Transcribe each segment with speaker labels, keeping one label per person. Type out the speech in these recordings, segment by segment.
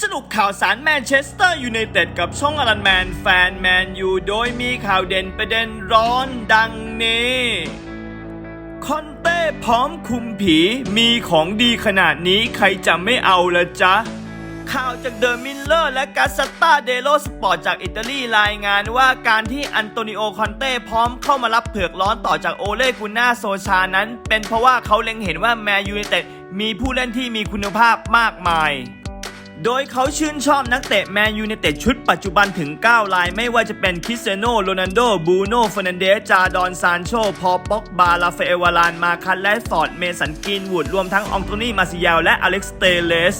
Speaker 1: สรุปข่าวสารแมนเชสเตอร์ยูไนเต็ดกับช่องอลันแมนแฟนแมนยูโดยมีข่าวเด่นประเด็นร้อนดังนี้ คอนเต้พร้อมคุมผีมีของดีขนาดนี้ใครจะไม่เอาละจ๊ะ ข่าวจากเดอะมิลเลอร์และกาซาตาเดโลสปอร์ตจากอิตาลีรายงานว่าการที่อันโตนิโอคอนเต้พร้อมเข้ามารับเผือกร้อนต่อจากโอเล่กุน่าโซชานั้น เป็นเพราะว่าเขาเล็งเห็นว่าแมนยูไนเต็ดมีผู้เล่นที่มีคุณภาพมากมาย โดยเขาชื่นชอบนักเตะแมนยูไนเต็ดชุดปัจจุบันถึง9ลายไม่ว่าจะเป็นคริสเซโนโรนัลโด บูโน่เฟอร์นันเดส จาดอน ซานโช พอป็อกบา ลาเฟเอวาราน มาคันและฟอร์ด เมสันกินวูด รวมทั้งอองโตนี่ มาซิยาลและอเล็กซ์ เตเลส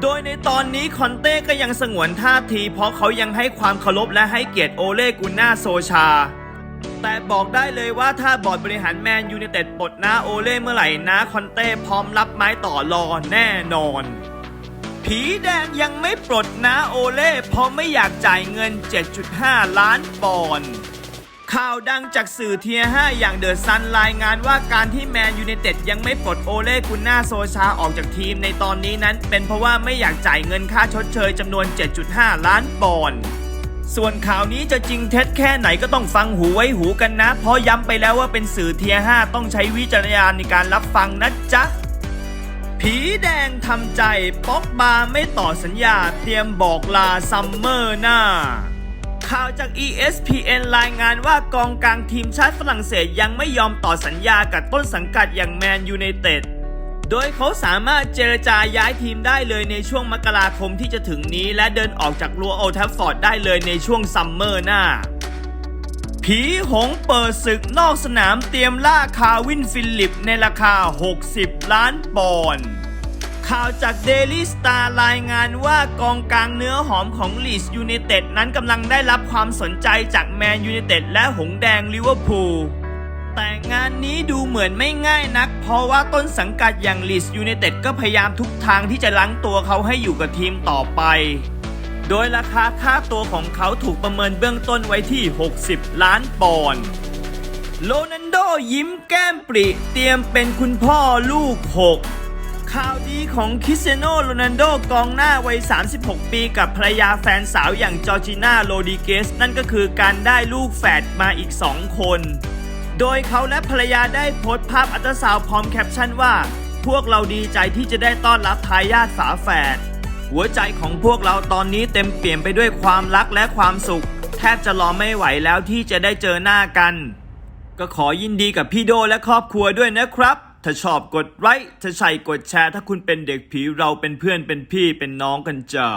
Speaker 1: โดยในตอนนี้คอนเต้ก็ยังสงวนท่าที เพราะเขายังให้ความเคารพและให้เกียรติโอเล่กุน่าโซชา แต่บอกได้เลยว่าถ้าบอร์ดบริหารแมนยูไนเต็ดปลดหน้าโอเล่เมื่อไหร่นะคอนเต้พร้อมรับไม้ต่อรอแน่นอน ผีแดงยังไม่ปลดนะโอเล่เพราะไม่อยากจ่ายเงิน 7.5 ล้านปอนด์ข่าวดังจากสื่อเทีย5อย่างเดอะซันรายงานว่าการที่แมนยูไนเต็ดยังไม่ปลดโอเล่กุนนาโซชาออกจากทีมในตอนนี้นั้น เป็นเพราะว่าไม่อยากจ่ายเงินค่าชดเชยจำนวน 7.5 ล้านปอนด์ส่วนข่าวนี้จะจริงเท็จแค่ไหนก็ต้องฟังหูไว้หูกันนะ เพราะย้ำไปแล้วว่าเป็นสื่อเทีย5ต้องใช้วิจารณญาณในการรับฟังนะจ๊ะ ผีแดงทำใจป๊อกบาไม่ต่อสัญญาเตรียมบอกลาซัมเมอร์หน้า ข่าวจาก ESPN รายงานว่ากองกลางทีมชาติฝรั่งเศสยังไม่ยอมต่อสัญญากับต้นสังกัดอย่างแมนยูไนเต็ดโดยเขาสามารถเจรจาย้ายทีมได้เลยในช่วงมกราคมที่จะถึงนี้ และเดินออกจากรัวโอแทัฟฟอร์ดได้เลยในช่วงซัมเมอร์หน้า ผีหงเปิดศึกนอกสนามเตรียมล่าคาวินฟิลิปในราคา 60 ล้านปอนด์ข่าวจาก Daily Star รายงานว่ากองกลางเนื้อหอมของลีสยู n นเต็ดนั้นกำลังได้รับความสนใจจากแมนยู n นเต็ดและหงแดงลิเวอร์พูลแต่งานนี้ดูเหมือนไม่ง่ายนัก เพราะว่าต้นสังกัดอย่างลีสยู n นเต็ดก็พยายามทุกทางที่จะล้างตัวเขาให้อยู่กับทีมต่อไป โดยราคาค่าตัวของเขาถูกประเมินเบื้องต้นไว้ที่ 60 ล้านปอนด์โรนันโดยิ้มแก้มปริเตรียมเป็นคุณพ่อลูก 6 ข่าวดีของคริสเซโนโรนันโดกองหน้าวัย 36 ปีกับภรรยาแฟนสาวอย่างจอร์จิน่าโรดิเกส นั่นก็คือการได้ลูกแฝดมาอีก 2 คน โดยเขาและภรรยาได้โพสต์ภาพอัลตราซาวพร้อมแคปชั่นว่า พวกเราดีใจที่จะได้ต้อนรับทายาทฝาแฝด หัวใจของพวกเราตอนนี้เต็มเปี่ยมไปด้วยความรักและความสุข แทบจะรอไม่ไหวแล้วที่จะได้เจอหน้ากัน ก็ขอยินดีกับพี่โดและครอบครัวด้วยนะครับ ถ้าชอบกดไลค์ถ้าใช่กดแชร์ ถ้าคุณเป็นเด็กผีเราเป็นเพื่อนเป็นพี่เป็นน้องกันจ้า